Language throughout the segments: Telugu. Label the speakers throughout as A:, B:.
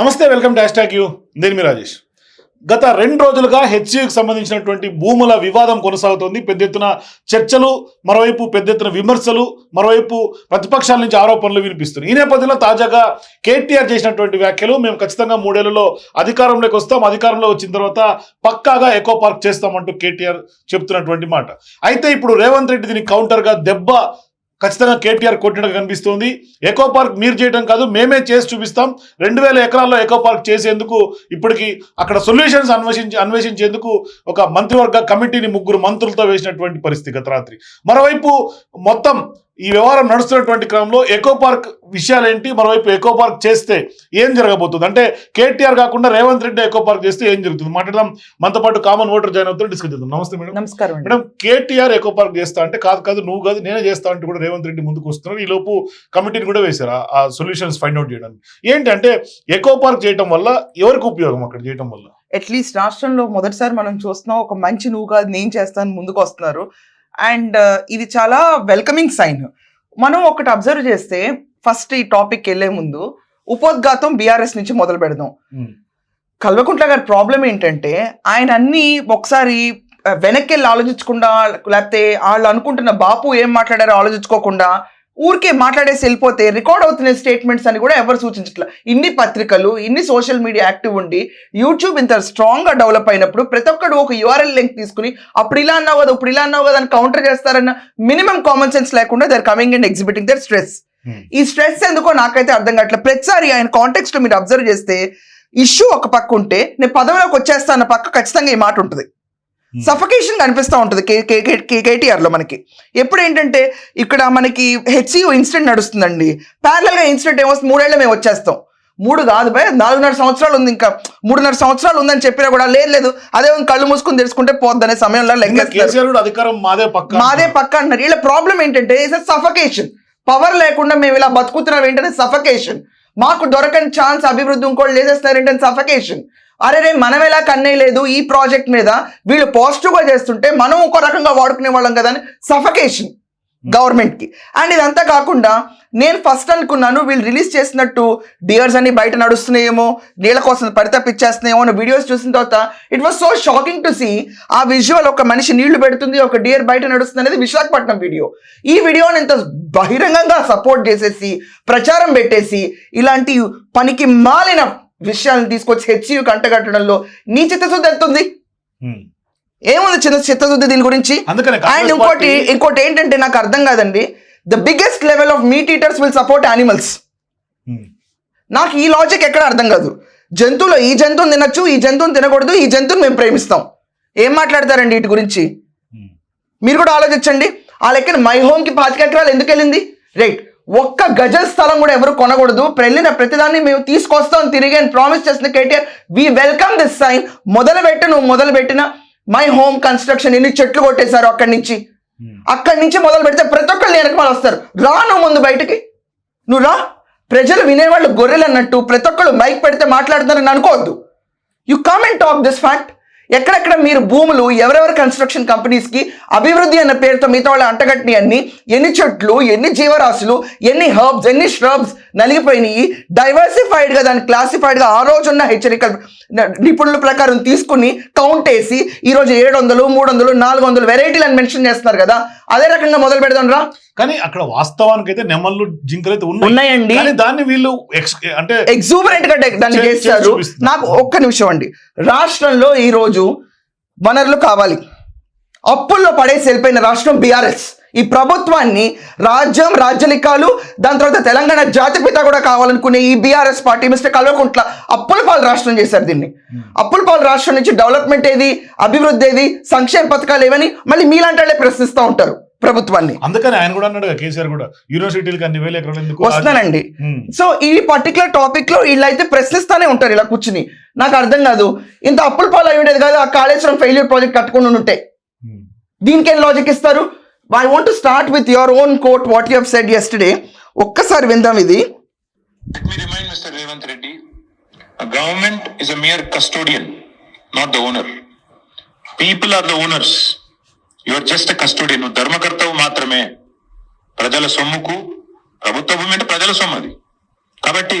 A: నమస్తే వెల్కమ్ టు హ్యాష్ యూ. నేను మీ రాజేష్. గత రెండు రోజులుగా హెచ్సికి సంబంధించినటువంటి భూముల వివాదం కొనసాగుతోంది. పెద్ద ఎత్తున చర్చలు మరోవైపు పెద్ద ఎత్తున విమర్శలు మరోవైపు ప్రతిపక్షాల నుంచి ఆరోపణలు వినిపిస్తున్నాయి. ఈ నేపథ్యంలో తాజాగా కేటీఆర్ చేసినటువంటి వ్యాఖ్యలు మేము ఖచ్చితంగా మూడేళ్ళలో అధికారంలోకి వస్తాం. అధికారంలో వచ్చిన తర్వాత పక్కాగా ఎకో పార్క్ చేస్తామంటూ కేటీఆర్ చెప్తున్నటువంటి మాట. అయితే ఇప్పుడు రేవంత్ రెడ్డి దీనికి కౌంటర్గా దెబ్బ ఖచ్చితంగా కేటీఆర్ కొట్టినట్టు కనిపిస్తుంది. ఎకో పార్క్ మీరు చేయడం కాదు మేమే చేసి చూపిస్తాం. రెండు వేల ఎకరాల్లో ఎకో పార్క్ చేసేందుకు ఇప్పటికి అక్కడ సొల్యూషన్స్ అన్వేషించి అన్వేషించేందుకు ఒక మంత్రివర్గ కమిటీని ముగ్గురు మంత్రులతో వేసినటువంటి పరిస్థితి గత రాత్రి. మరోవైపు మొత్తం ఈ వ్యవహారం నడుస్తున్నటువంటి క్రమంలో ఎకో పార్క్ విషయాలేంటి? మరోవైపు ఎకో పార్క్ చేస్తే ఏం జరగబోతుంది? అంటే కేటీఆర్ కాకుండా రేవంత్ రెడ్డి ఎకో పార్క్ చేస్తే ఏం జరుగుతుంది? మాట్లాడదాం. మనతో పాటు కామన్ ఓటర్ జాయిన్ అవుతారు డిస్కస్ చేద్దాం. నమస్తే మేడం.
B: నమస్కారం
A: మేడం కేటీఆర్ ఎకో పార్క్ చేస్తా అంటే కాదు కాదు నువ్వు కాదు నేనే చేస్తా అంటే కూడా రేవంత్ రెడ్డి ముందుకు వస్తున్నారు. ఈ లోపు కమిటీని కూడా వేశారు. ఆ- ఆ సొల్యూషన్స్ ఫైండ్ అవుట్ చేయడానికి. ఏంటంటే ఎకో పార్క్ చేయడం వల్ల ఎవరికి ఉపయోగం అక్కడ చేయడం వల్ల?
B: అట్లీస్ట్ రాష్ట్రంలో మొదటిసారి మనం చూస్తున్నాం ఒక మంచి నువ్వు కాదు నేను చేస్తాను ముందుకు వస్తున్నారు. అండ్ ఇది చాలా వెల్కమింగ్ సైన్. మనం ఒకటి అబ్జర్వ్ చేస్తే ఫస్ట్ ఈ టాపిక్ వెళ్ళే ముందు ఉపోద్ఘాతం బీఆర్ఎస్ నుంచి మొదలు పెడదాం. కల్వకుంట్ల గారి ప్రాబ్లం ఏంటంటే ఆయన అన్ని ఒకసారి వెనక్కి వెళ్ళి ఆలోచించకుండా లేకపోతే వాళ్ళు అనుకుంటున్న బాపు ఏం మాట్లాడారో ఆలోచించుకోకుండా ఊరికే మాట్లాడేసి వెళ్ళిపోతే రికార్డ్ అవుతున్న స్టేట్మెంట్స్ అని కూడా ఎవరు సూచించట్ల. ఇన్ని పత్రికలు ఇన్ని సోషల్ మీడియా యాక్టివ్ ఉండి యూట్యూబ్ ఇంత స్ట్రాంగ్గా డెవలప్ అయినప్పుడు ప్రతి ఒక్కడు ఒక యూఆర్ఎల్ లింక్ తీసుకుని అప్పుడు ఇలా అన్నావు కదా ఇప్పుడు ఇలా అన్నావు కదా అని కౌంటర్ చేస్తారన్న మినిమం కామన్ సెన్స్ లేకుండా their coming and exhibiting their stress ఈ స్ట్రెస్ ఎందుకో నాకైతే అర్థం కావట్లేదు ప్రతిసారి ఆయన కాంటెక్స్ట్ మీరు అబ్జర్వ్ చేస్తే ఇష్యూ ఒక పక్క ఉంటే నేను పదవిలోకి వచ్చేస్తా అన్న పక్క ఖచ్చితంగా ఈ మాట ఉంటుంది. సఫకేషన్ కనిపిస్తూ ఉంటుంది కే కే కే- కే- కేటీఆర్లో మనకి. ఎప్పుడు ఏంటంటే ఇక్కడ మనకి హెచ్సియు ఇన్సిడెంట్ నడుస్తుందండి. ప్యారల్గా ఇన్సిడెంట్ ఏమొస్తుంది మూడేళ్ళు మేము వచ్చేస్తాం. మూడు కాదు భయ నాలుగున్నర సంవత్సరాలు ఉంది ఇంకా. మూడున్నర సంవత్సరాలు ఉందని చెప్పినా కూడా లేదు లేదు. అదే కళ్ళు మూసుకుని తెలుసుకుంటే పోద్దనే సమయంలో లెక్కేస్తారు.
A: మాదే పక్క
B: మాదే పక్క అంటున్నారు. వీళ్ళ ప్రాబ్లం ఏంటంటే ఇస్ సఫకేషన్ పవర్ లేకుండా మేము ఇలా బతుకుతున్నాం ఏంటంటే సఫకేషన్ మాకు దొరకని ఛాన్స్ అభివృద్ధి ఇంకోటి చేసేస్తారు ఏంటంటే సఫకేషన్ అరే రే మనం ఎలా కన్నేయలేదు ఈ ప్రాజెక్ట్ మీద వీళ్ళు పాజిటివ్గా చేస్తుంటే మనం ఒక రకంగా వాడుకునే వాళ్ళం కదా అని సఫకేషన్ గవర్నమెంట్కి. అండ్ ఇదంతా కాకుండా నేను ఫస్ట్ అనుకున్నాను వీళ్ళు రిలీజ్ చేసినట్టు డియర్స్ అన్ని బయట నడుస్తున్నాయేమో నీళ్ళ కోసం పరితపిచ్చేస్తున్నాయేమో అని వీడియోస్ చూసిన తర్వాత it was so shocking to see ఆ విజువల్ ఒక మనిషి నీళ్ళు పెడుతుంది ఒక డియర్ బయట నడుస్తుంది అనేది విశాఖపట్నం వీడియో ఈ వీడియోని ఇంత బహిరంగంగా సపోర్ట్ చేసేసి ప్రచారం పెట్టేసి ఇలాంటి పనికి మాలిన విషయాలను తీసుకొచ్చి హెచ్యు కంటగట్టడంలో నీ చిత్తశుద్ధి ఎంత ఉంది. ఏముంది చిన్న చిత్తశుద్ధి దీని గురించి? అండ్ ఇంకోటి ఇంకోటి ఏంటంటే నాకు అర్థం కాదండి the biggest level of meat eaters will support animals నాకు ఈ లాజిక్ ఎక్కడ అర్థం కాదు. జంతువులో ఈ జంతువుని తినొచ్చు ఈ జంతువుని తినకూడదు ఈ జంతువుని మేము ప్రేమిస్తాం. ఏం మాట్లాడతారండి వీటి గురించి. మీరు కూడా ఆలోచించండి. ఆ లెక్కన మై హోమ్కి పాతిక ఎకరాలు ఎందుకు వెళ్ళింది? రైట్. ఒక్క గజ స్థలం కూడా ఎవరు కొనకూడదు. వెళ్ళిన ప్రతిదాన్ని మేము తీసుకొస్తాం తిరిగి అని ప్రామిస్ చేసిన KTR. We welcome this sign మొదలు పెట్టు నువ్వు మొదలు పెట్టిన. మై హోమ్ కన్స్ట్రక్షన్ ఎన్ని చెట్లు కొట్టేశారు అక్కడి నుంచి.
A: ఉమ్.
B: అక్కడి నుంచి మొదలు పెడితే ప్రతి ఒక్కళ్ళు వెనక వాళ్ళు వస్తారు. రా నువ్వు ముందు బయటికి. నువ్వు రా. ప్రజలు వినేవాళ్ళు గొర్రెలు అన్నట్టు ప్రతి ఒక్కళ్ళు మైక్ పెడితే మాట్లాడుతున్నారని అనుకోవద్దు. You come and talk this fact ఎక్కడెక్కడ మీరు భూములు ఎవరెవరు కన్స్ట్రక్షన్ కంపెనీస్కి అభివృద్ధి అన్న పేరుతో మిగతా వాళ్ళు అంటగట్టిన అన్ని ఎన్ని చెట్లు ఎన్ని జీవరాశులు ఎన్ని హర్బ్స్ ఎన్ని ష్రబ్స్ నలిగిపోయినాయి. డైవర్సిఫైడ్గా దాన్ని క్లాసిఫైడ్గా ఆ రోజున్న హెచ్చరికలు నిపుణుల ప్రకారం తీసుకుని కౌంట్ వేసి ఈరోజు ఏడు వందలు మూడు వందలు నాలుగు వందలు వెరైటీలు అని మెన్షన్ చేస్తున్నారు కదా. అదే రకంగా మొదలు పెడదాం రా.
A: కానీ అక్కడ వాస్తవానికి అయితే నెమళ్ళు జింకలు అయితే ఉన్నాయి.
B: ఉన్నాయండి.
A: దాన్ని వీళ్ళు అంటే
B: ఎగ్జూబరెంట్గా దాన్ని చేస్తారు. నాకు ఒక్క నిమిషం అండి. రాష్ట్రంలో ఈ రోజు వనరులు కావాలి. అప్పుల్లో పడేసి వెళ్ళిపోయిన రాష్ట్రం బీఆర్ఎస్. ఈ ప్రభుత్వాన్ని రాజ్యం రాజ్యలికాలు దాని తర్వాత తెలంగాణ జాతిపిత కూడా కావాలనుకునే ఈ బీఆర్ఎస్ పార్టీ మిస్టర్ కల్వకుంట్ల అప్పుల పాలు రాష్ట్రం చేశారు దీన్ని. అప్పుల పాలు రాష్ట్రం నుంచి డెవలప్మెంట్ ఏది అభివృద్ధి ఏది సంక్షేమ పథకాలు ఏవని మళ్ళీ మీలాంటి వాళ్ళే ప్రశ్నిస్తూ ఉంటారు. ప్రభుత్వాన్ని.
A: అందుకని ఆయన కూడా అన్నాడు కేసీఆర్ కూడా. యూనివర్సిటీలకు అన్ని వేల ఎకరాలు ఎందుకు
B: వస్తున్నానండి.
A: ఉమ్.
B: సో ఈ పర్టికులర్ టాపిక్లో వీళ్ళైతే ప్రశ్నిస్తానే ఉంటారు ఇలా కూర్చుని. నాకు అర్థం కాదు. ఇంత అప్పుల పాలు అయి ఉండేది కాదు ఆ కాళేశ్వరం ఫెయిల్యూర్ ప్రాజెక్ట్ కట్టుకుని ఉంటే. దీనికేం లాజిక్ ఇస్తారు? I want start with your own quote what you said yesterday ఒక్కసారి విందాం ఇది.
C: Remind Mr. Revant Reddy, a government is a mere custodian, not the your just custody నువ్వు ధర్మకర్తవు మాత్రమే. ప్రజల సొమ్ముకు ప్రభుత్వ భూమి అంటే ప్రజల సొమ్ము అది. కాబట్టి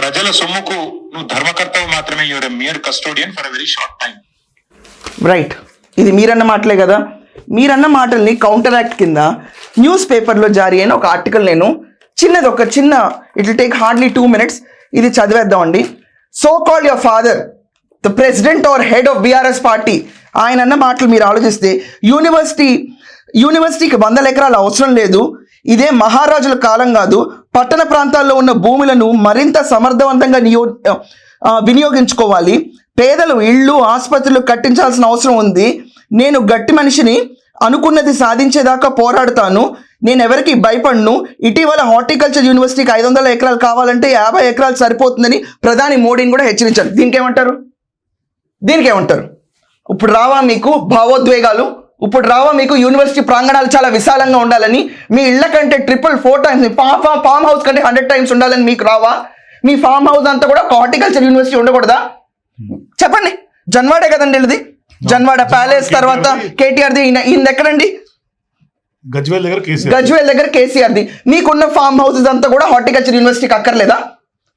C: ప్రజల సొమ్ముకు నువ్వు ధర్మకర్తవు మాత్రమే. Your mere custodian for a very short time
B: right ఇది మీరన్న మాటలే కదా. మీరన్న మాటల్ని కౌంటర్ యాక్ట్ కింద న్యూస్ పేపర్లో జారీ అయిన ఒక ఆర్టికల్ నేను చిన్నది ఒక చిన్న it take hardly two minutes ఇది చదివేద్దామండి. So call your father the president or head of BRS party ఆయన అన్న మాటలు మీరు ఆలోచిస్తే యూనివర్సిటీ యూనివర్సిటీకి వందల ఎకరాలు అవసరం లేదు. ఇదే మహారాజుల కాలం కాదు పట్టణ ప్రాంతాల్లో ఉన్న భూములను మరింత సమర్థవంతంగా నియో వినియోగించుకోవాలి. పేదలు ఇళ్ళు ఆసుపత్రులు కట్టించాల్సిన అవసరం ఉంది. నేను గట్టి మనిషిని అనుకున్నది సాధించేదాకా పోరాడతాను. నేను ఎవరికి భయపడను. ఇటీవల హార్టికల్చర్ యూనివర్సిటీకి ఐదు వందల ఎకరాలు కావాలంటే యాభై ఎకరాలు సరిపోతుందని ప్రధాని మోడీని కూడా హెచ్చరించారు. దీనికి ఏమంటారు దీనికి ఏమంటారు ఇప్పుడు రావా మీకు భావోద్వేగాలు? ఇప్పుడు రావా మీకు యూనివర్సిటీ ప్రాంగణాలు చాలా విశాలంగా ఉండాలని మీ ఇళ్ళ కంటే triple four times farm house కంటే హండ్రెడ్ టైమ్స్ ఉండాలని మీకు రావా? మీ ఫామ్ హౌస్ అంతా కూడా హార్టికల్చర్ యూనివర్సిటీ ఉండకూడదా? చెప్పండి. జన్వాడే కదండి ఇది జన్వాడ ప్యాలెస్ తర్వాత కేటీఆర్ది ఈయన ఈయన ఎక్కడండి?
A: గజ్వేల్ దగ్గర కేసీఆర్
B: గజ్వేల్ దగ్గర కేసీఆర్ది. మీకున్న ఫామ్ హౌసెస్ అంతా కూడా హార్టికల్చర్ యూనివర్సిటీకి అక్కర్లేదా?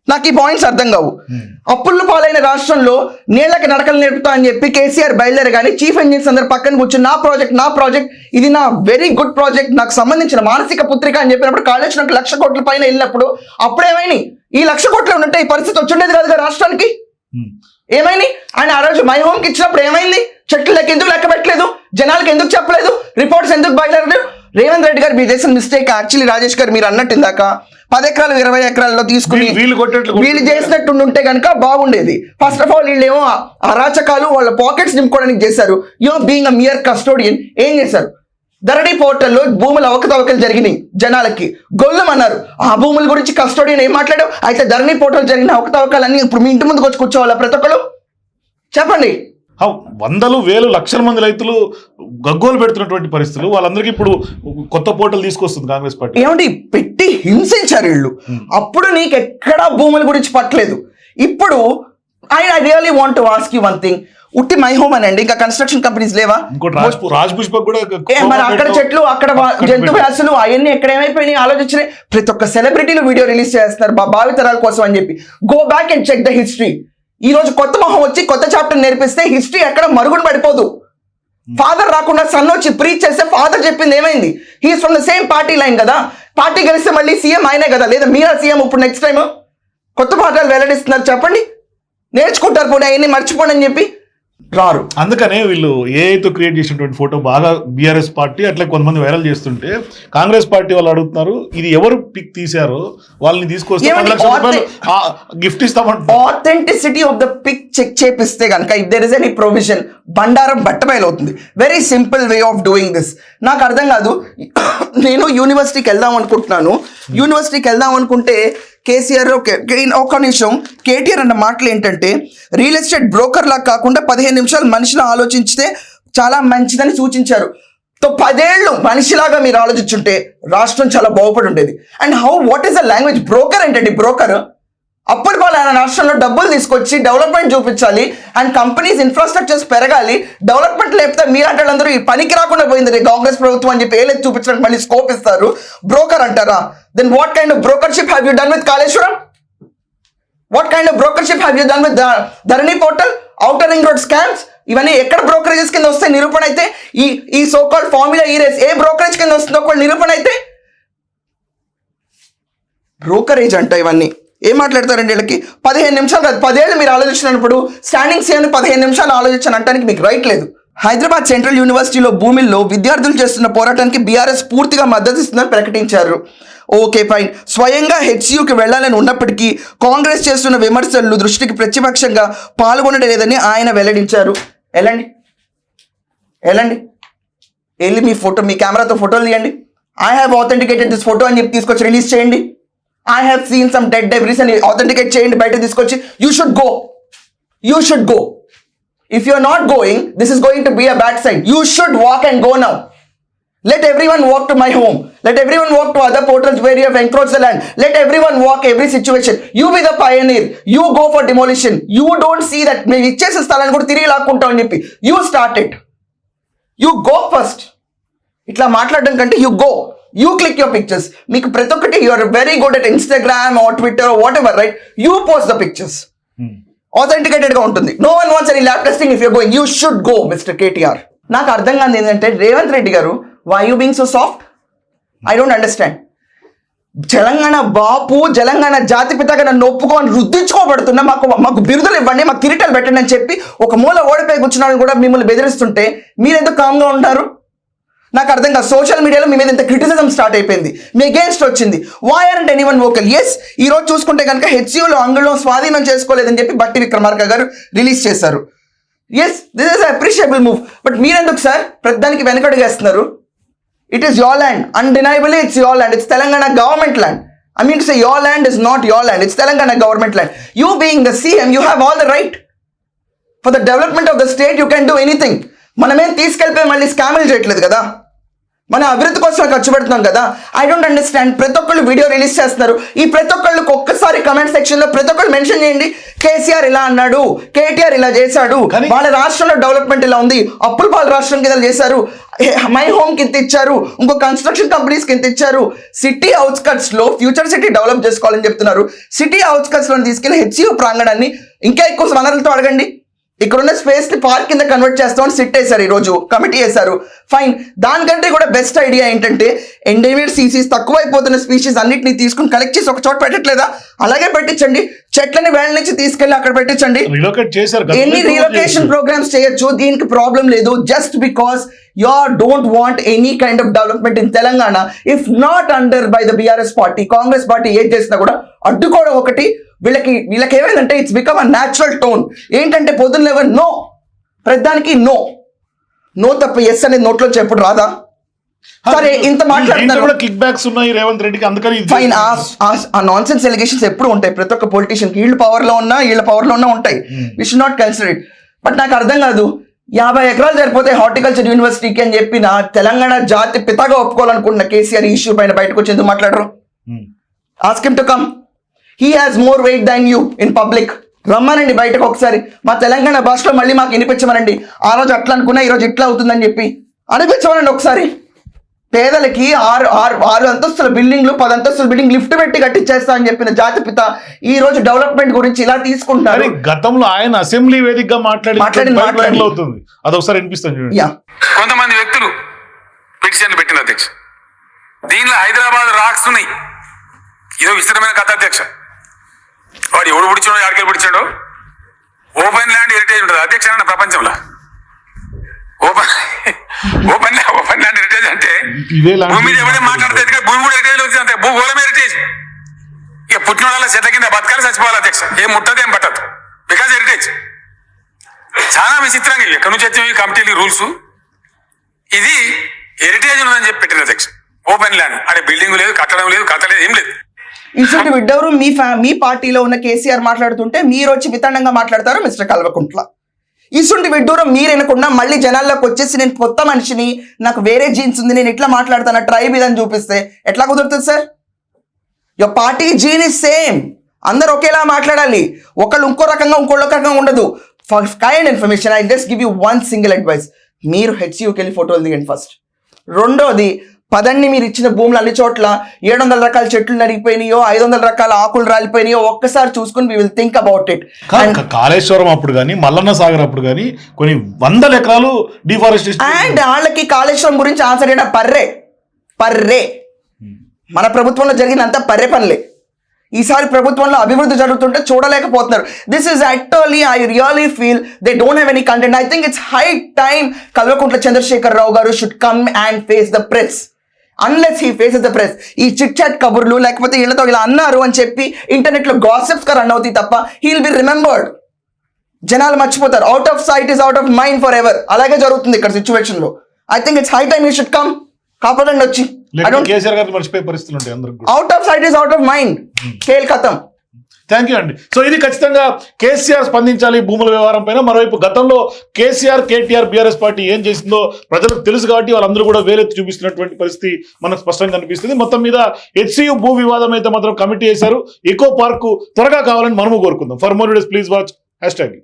B: నాకు ఈ పాయింట్స్ అర్థం కావు. అప్పుల్లో పాలైన రాష్ట్రంలో నీళ్ళకి నడకలు నేర్పుతా అని చెప్పి కేసీఆర్ బయలుదేరి కానీ చీఫ్ ఇంజనీర్స్ అందరు పక్కన కూర్చొని నా ప్రాజెక్ట్ నా ప్రాజెక్ట్ ఇది నా వెరీ గుడ్ ప్రాజెక్ట్ నాకు సంబంధించిన మానసిక పుత్రిక అని చెప్పినప్పుడు కాలేజ్ నాకు లక్ష కోట్ల పైన వెళ్ళినప్పుడు అప్పుడేమైనాయి ఈ లక్ష కోట్లు ఉంటే ఈ పరిస్థితి వచ్చిండేది కాదుగా రాష్ట్రానికి?
A: ఉమ్.
B: ఏమైంది ఆయన ఆ రోజు మై హోమ్కి ఇచ్చినప్పుడు ఏమైంది? చెట్లు లెక్క ఎందుకు లెక్క పెట్టలేదు జనాలకు ఎందుకు చెప్పలేదు? రిపోర్ట్స్ ఎందుకు బయలుదేరలేదు? రేవంత్ రెడ్డి గారు మీరు చేసిన మిస్టేక్ యాక్చువల్లీ రాజేష్ గారు మీరు అన్నట్టు ఇందాక పది ఎకరాలు ఇరవై ఎకరాల్లో తీసుకుని
A: వీళ్ళు- వీళ్ళు
B: చేసినట్టు ఉంటే కనుక బాగుండేది. ఫస్ట్ ఆఫ్ ఆల్ వీళ్ళు ఏమో అరాచకాలు వాళ్ళ పాకెట్స్ నింపుకోవడానికి చేశారు. యో బీయింగ్ అ మియర్ కస్టోడియన్ ఏం చేశారు? ధరణి పోర్టల్లో భూములు అవకతవకలు జరిగినాయి జనాలకి. గొల్లమన్నారు ఆ భూముల గురించి కస్టోడియన్ ఏం మాట్లాడావు? అయితే ధరణి పోర్టల్ జరిగిన అవకతవకలన్నీ ఇప్పుడు మీ ఇంటి ముందుకు వచ్చి కూర్చోవాలా ప్రతి ఒక్కరు చెప్పండి.
A: వందలు వేలు లక్షల మంది రైతులు గగ్గోలు పెడుతున్నటువంటి పరిస్థితులు. వాళ్ళందరికీ ఇప్పుడు కొత్త పోర్టల్ తీసుకొస్తుంది కాంగ్రెస్ పార్టీ.
B: ఏమండి పెట్టి హింసించారు వీళ్ళు. అప్పుడు నీకు ఎక్కడా భూముల గురించి పట్టలేదు. ఇప్పుడు I I really want to ask you one thing ఉట్టి మై హోమ్ అనండి ఇంకా కన్స్ట్రక్షన్ కంపెనీస్ లేవా? మరి అక్కడ చెట్లు అక్కడ జంతు. వ్యాసులు అవన్నీ ఎక్కడ ఏమైపోయినాయి ఆలోచించిన ప్రతి ఒక్క సెలబ్రిటీలు వీడియో రిలీజ్ చేస్తున్నారు బా భావితరాల కోసం అని చెప్పి. Go back and check the history ఈ రోజు కొత్త మొహం వచ్చి కొత్త చాప్టర్ నేర్పిస్తే హిస్టరీ ఎక్కడ మరుగున పడిపోదు. ఫాదర్ రాకుండా సన్ వచ్చి ప్రీచ్ చేస్తే ఫాదర్ చెప్పింది ఏమైంది? He's from the same party line కదా. పార్టీ గెలిస్తే మళ్ళీ సీఎం ఆయనే కదా. లేదా మీరా సీఎం ఇప్పుడు నెక్స్ట్ టైం కొత్త పాఠాలు వెల్లడిస్తున్నారు. చెప్పండి. నేర్చుకుంటారు పోనీ అవన్నీ మర్చిపోండి అని చెప్పి రారు.
A: అందుకనే వీళ్ళు ఏఐతో క్రియేట్ చేసినటువంటి ఫోటో బాగా బీఆర్ఎస్ పార్టీ అట్లా కొంతమంది వైరల్ చేస్తుంటే కాంగ్రెస్ పార్టీ వాళ్ళు అడుగుతున్నారు ఇది ఎవరు పిక్ తీశారో వాళ్ళని తీసుకొస్తే gift ఇస్తామంటున్నారు.
B: Authenticity of the pic check చేపిస్తే కనుక if there is any provision బండారం బట్టబయలు అవుతుంది very simple way of doing this నాకు అర్థం కాదు నేను యూనివర్సిటీకి వెళ్దాం అనుకుంటున్నాను. యూనివర్సిటీకి వెళ్దాం అనుకుంటే కేసీఆర్ ఒక- నిమిషం. కేటీఆర్ అన్న మాటలు ఏంటంటే రియల్ ఎస్టేట్ బ్రోకర్ లా కాకుండా పదిహేను నిమిషాలు మనిషిని ఆలోచించితే చాలా మంచిదని సూచించారు. తో పదేళ్ళు మనిషిలాగా మీరు ఆలోచించుంటే రాష్ట్రం చాలా బాగుపడి ఉండేది. And how what is the language broker ఏంటండి? బ్రోకర్ అప్పుడు వాళ్ళు ఆయన రాష్ట్రంలో డబ్బులు తీసుకొచ్చి డెవలప్మెంట్ చూపించాలి అండ్ కంపెనీస్ ఇన్ఫ్రాస్ట్రక్చర్స్ పెరగాలి. డెవలప్మెంట్ లేకపోతే మీరంటే అందరూ ఈ పనికి రాకుండా పోయింది కాంగ్రెస్ ప్రభుత్వం అని చెప్పి ఏలేదు చూపించడానికి మళ్ళీ స్కోప్ ఇస్తారు. బ్రోకర్ అంటారా? Then what kind of brokership have you done with Kaleshwaram what kind of brokership have you done with Dharani portal outer ring road scams ఇవన్నీ ఎక్కడ బ్రోకరేజెస్ కింద వస్తే నిరూపణ అయితే ఈ ఈ so called formula E race ఏ బ్రోకరేజ్ కింద వస్తుందో ఒక నిరూపణ అయితే? బ్రోకరేజ్ అంట ఇవన్నీ. ఏం మాట్లాడతారండి వీళ్ళకి? పదిహేను నిమిషాలు కాదు పదేళ్ళు మీరు ఆలోచించినప్పుడు స్టాండింగ్ సేమ్ పదిహేను నిమిషాలు ఆలోచించని అంటానికి మీకు రైట్ లేదు. హైదరాబాద్ సెంట్రల్ యూనివర్సిటీలో భూమిల్లో విద్యార్థులు చేస్తున్న పోరాటానికి బీఆర్ఎస్ పూర్తిగా మద్దతు ఇస్తుందని ప్రకటించారు. ఓకే ఫైన్ స్వయంగా హెచ్యుకి వెళ్ళాలని ఉన్నప్పటికీ కాంగ్రెస్ చేస్తున్న విమర్శలు దృష్టికి ప్రతిపక్షంగా పాల్గొనడం లేదని ఆయన వెల్లడించారు. వెళ్ళండి వెళ్ళండి వెళ్ళి మీ ఫోటో మీ కెమెరాతో ఫోటోలు తీయండి. I have authenticated this photo అని చెప్పి తీసుకొచ్చి రిలీజ్ చేయండి. I have seen some dead debris అని ఆథెంటికేట్ చేయండి బయట తీసుకొచ్చి you should go you should go if you are not going this is going to be a bad side you should walk and go now Let everyone walk to my home. Let everyone walk to other portals where you have encroached the land. Let everyone walk every situation. You be the pioneer. You go for demolition. You don't see that మేము ఇచ్చేసే స్థలాన్ని కూడా తిరిగి లాక్కుంటాం అని చెప్పి you start it you go first ఇట్లా మాట్లాడడం కంటే you go you click your pictures మీకు ప్రతి ఒక్కటి you're very good at Instagram or Twitter whatever right you post the pictures ఆథెంటికేటెడ్గా ఉంటుంది. No one wants any lab testing if you going you should go mister KTR నాకు అర్థం కాదు ఏంటంటే రేవంత్ రెడ్డి గారు why you being so soft I don't understand Telangana బాపు తెలంగాణ జాతి పితగా నన్ను ఒప్పుకొని రుద్దించుకోబడుతున్నా మాకు మాకు బిరుదులు ఇవ్వండి మాకు కిరీటాలు పెట్టండి అని చెప్పి ఒక మూల ఓడిపోయి కూర్చున్న వాళ్ళని కూడా మిమ్మల్ని బెదిరిస్తుంటే మీరు ఎందుకు కామ్గా ఉంటారు? నాకు అర్థం కాదు. సోషల్ మీడియాలో మీ మీద ఇంత క్రిటిసిజం స్టార్ట్ అయిపోయింది. మీ అగేన్స్ట్ వచ్చింది. Why are and anyone vocal yes ఈ రోజు చూసుకుంటే కనుక హెచ్యూలో అంగుళం స్వాధీనం చేసుకోలేదని చెప్పి బట్టి విక్రమార్క గారు రిలీజ్ చేశారు. Yes this is appreciable move but మీరెందుకు సార్ ప్రతిదానికి వెనకడుగేస్తున్నారు it is your land undeniable it's your land it's Telangana government land I mean say your land is not your land it's Telangana government land you being the CM you have all the right for the development of the state you can do anything మనమేం తీసుకెళ్ళిపోయి మళ్ళీ స్కామిల్ చేయట్లేదు కదా? మన అభివృద్ధి కోసం ఖర్చు పెడుతున్నాం కదా. ఐ డోంట్ అండర్స్టాండ్ ప్రతి ఒక్కళ్ళు వీడియో రిలీజ్ చేస్తున్నారు. ఈ ప్రతి ఒక్కళ్ళకి ఒక్కసారి కమెంట్ సెక్షన్లో ప్రతి ఒక్కళ్ళు మెన్షన్ చేయండి. కేసీఆర్ ఇలా అన్నాడు కేటీఆర్ ఇలా చేశాడు. వాళ్ళ రాష్ట్రంలో డెవలప్మెంట్ ఇలా ఉంది. అప్పుల పాలు రాష్ట్రం కింద చేశారు. మై హోమ్ కింద ఇచ్చారు. ఇంకో కన్స్ట్రక్షన్ కంపెనీస్ కింద ఇచ్చారు. సిటీ అవుట్స్కట్స్లో ఫ్యూచర్ సిటీ డెవలప్ చేసుకోవాలని చెప్తున్నారు. సిటీ అవుట్స్కట్స్లో తీసుకెళ్ళి హెచ్యూ ప్రాంగణాన్ని ఇంకా ఎక్కువ వనరులతో అడగండి. ఇక్కడున్న స్పేస్ని పార్క్ కింద కన్వర్ట్ చేస్తామని సిట్ వేశారు ఈ రోజు కమిటీ వేశారు ఫైన్ దానికంటే కూడా బెస్ట్ ఐడియా ఏంటంటే ఎండేమిడ్ స్పీసీస్ తక్కువైపోతున్న స్పీసీస్ అన్నిటిని తీసుకుని కలెక్ట్ చేసి ఒక చోట పెట్టట్లేదా? అలాగే పెట్టించండి. చెట్లని వేళ్ళ నుంచి తీసుకెళ్ళి అక్కడ పెట్టించండి. ఎన్ని రీలొకేషన్. ప్రోగ్రామ్స్ చేయొచ్చు? దీనికి ప్రాబ్లం లేదు. Just because you don't want any kind of development in Telangana if not under by the BRS party Congress party ఏం చేసినా కూడా అడ్డుకోవడం ఒకటి. వీళ్ళకి వీళ్ళకి ఏమైందంటే it's become a natural tone ఏంటంటే పొద్దున్న లెవెన్ నో ప్రతిదానికి నో నో తప్ప ఎస్ అనేది నోట్లో చెప్పుడు రాదా? సరే ఇంత మాట్లాడుతున్నారు.
A: కిక్ బ్యాక్స్ ఉన్నాయి రేవంత్ రెడ్డికి అందుకని
B: ఫైన్. ఆ నాన్ సెన్స్ ఎలిగేషన్స్ ఎప్పుడు ఉంటాయి? ప్రతి ఒక్క పొలిటీషియన్ వీళ్ళు పవర్లో ఉన్నా వీళ్ళ పవర్లో ఉన్నా ఉంటాయి. We should not consider it but నాకు అర్థం కాదు యాభై ఎకరాలు సరిపోతే హార్టికల్చర్ యూనివర్సిటీకి అని చెప్పి నా తెలంగాణ జాతి పితగా ఒప్పుకోవాలనుకున్న కేసీఆర్ ఇష్యూ పైన బయటకు వచ్చి ఎందుకు మాట్లాడరు?
A: ఉమ్.
B: Ask him to come he has more weight than you in public రమ్మనండి బయటకు ఒకసారి. మా తెలంగాణ భాషలో మళ్ళీ మాకు వినిపించమనండి. ఆ రోజు అట్లా అనుకున్నా ఈ రోజు ఇట్లా అవుతుందని చెప్పి. అనిపించమనండి ఒకసారి. పేదలకి ఆరు ఆరు ఆరు అంతస్తుల బిల్డింగ్లు పది అంతస్తుల బిల్డింగ్ లిఫ్ట్ పెట్టి కట్టించేస్తా అని చెప్పిన జాతిపిత ఈ రోజు డెవలప్మెంట్ గురించి ఇలా తీసుకుంటారు
A: గతంలో ఆయన అసెంబ్లీ వేదికగా మాట్లాడి. వైరల్ అవుతుంది. అది ఒకసారి చూడండి.
B: యా.
D: కొంతమంది వ్యక్తులు పిటిషన్ పెట్టిన అధ్యక్ష. దీనిలో హైదరాబాద్ రాక్స్ ఉన్నాయి. ఇదో విస్తృతమైన కథ అధ్యక్ష. వాడు ఎవడు పిడిచాడో ఎక్కడికి పిడిచాడో? ఓపెన్ ల్యాండ్ హెరిటేజ్ ఉంటుంది. అధ్యక్ష ప్రపంచంలో. Open open open land heritage అంటే భూమి మీద ఎవడే మాట్లాడితే ఎందుకంటే భూమి కూడా హెరిటేజ్ వచ్చింది అంటే భూగోళం హెరిటేజ్ ఇక పుట్టిన వాళ్ళ చెట్ల కింద బతకాలి చచ్చిపోవాలి అధ్యక్ష. ఏం ముట్టదు ఏం పట్టదు. బికాజ్ హెరిటేజ్ చాలా విచిత్రంగా ఎక్కడి నుంచి వచ్చేవి కమిటీలు రూల్స్ ఇది హెరిటేజ్ ఉన్నదని చెప్పి పెట్టిన అధ్యక్ష. ఓపెన్ ల్యాండ్ అదే బిల్డింగ్ లేదు కట్టడం లేదు కథ లేదు ఏం లేదు.
B: ఇటువంటి విడ్డవరు మీ ఫ్యా మీ పార్టీలో ఉన్న కేసీఆర్ మాట్లాడుతుంటే మీరు వచ్చి వితండంగా మాట్లాడతారు మిస్టర్ కల్వకుంట్ల. ఇసుంటి విడ్డూరం మీరు వినకుండా మళ్ళీ జనాల్లోకి వచ్చేసి నేను కొత్త మనిషిని నాకు వేరే జీన్స్ ఉంది నేను ఇట్లా మాట్లాడతాను? ట్రైబ్ ఇదని చూపిస్తే ఎట్లా కుదురుతుంది sir? Your party gene is same అందరు ఒకేలా మాట్లాడాలి. ఒకళ్ళు ఇంకో రకంగా ఇంకో రకంగా ఉండదు. Kind information I just give you one single advice మీరు హెచ్సియూకి వెళ్ళి ఫోటోలు దిగండి ఫస్ట్ రెండోది పదండి మీరు ఇచ్చిన భూములు అన్ని చోట్ల ఏడు వందల రకాల చెట్లు నరిగిపోయినాయో ఐదు వందల రకాల ఆకులు రాలిపోయినాయో ఒక్కసారి చూసుకుని we will think about it
A: Kaleshwaram అప్పుడు కానీ మల్లన్న సాగర్ అప్పుడు కానీ కొన్ని వందల ఎకరాలు డిఫారెస్టేషన్
B: అండ్ వాళ్ళకి కాళేశ్వరం గురించి ఆన్సర్ చేయడం పర్రే. పర్రే. మన ప్రభుత్వంలో జరిగినంత పర్రే పనులే. ఈసారి ప్రభుత్వంలో అభివృద్ధి జరుగుతుంటే చూడలేకపోతున్నారు. This is actually I really feel they don't have any content I think it's high time Kalvakuntla Chandrashekar Rao గారు should come and face the press unless he faces the press ఈ చిట్ చాట్ కబుర్లు లేకపోతే వీళ్ళతో ఇలా అన్నారు అని చెప్పి ఇంటర్నెట్లో గాసిప్స్గా రన్ అవుతాయి తప్ప హీల్ బి రిమెంబర్డ్ జనాలు మర్చిపోతారు. Out of sight is out of mind for ever అలాగే జరుగుతుంది ఇక్కడ సిచ్యువేషన్లో. I think it's high time you should come కాపాడండి వచ్చి. Out of sight is out of mind Khel కథం
A: థ్యాంక్ యూ అండి సో ఇది ఖచ్చితంగా కేసీఆర్ స్పందించాలి భూముల వ్యవహారం పైన. మరోవైపు గతంలో కేసీఆర్ కేటీఆర్ బీఆర్ఎస్ పార్టీ ఏం చేసిందో ప్రజలకు తెలుసు కాబట్టి వాళ్ళందరూ కూడా వేలెత్తి చూపిస్తున్నటువంటి పరిస్థితి మనకు స్పష్టంగా కనిపిస్తుంది. మొత్తం మీద హెచ్సియు భూ వివాదం అయితే మాత్రం కమిటీ చేశారు ఎకో పార్కు త్వరగా కావాలని మనము కోరుకుందాం. For more please watch hashtag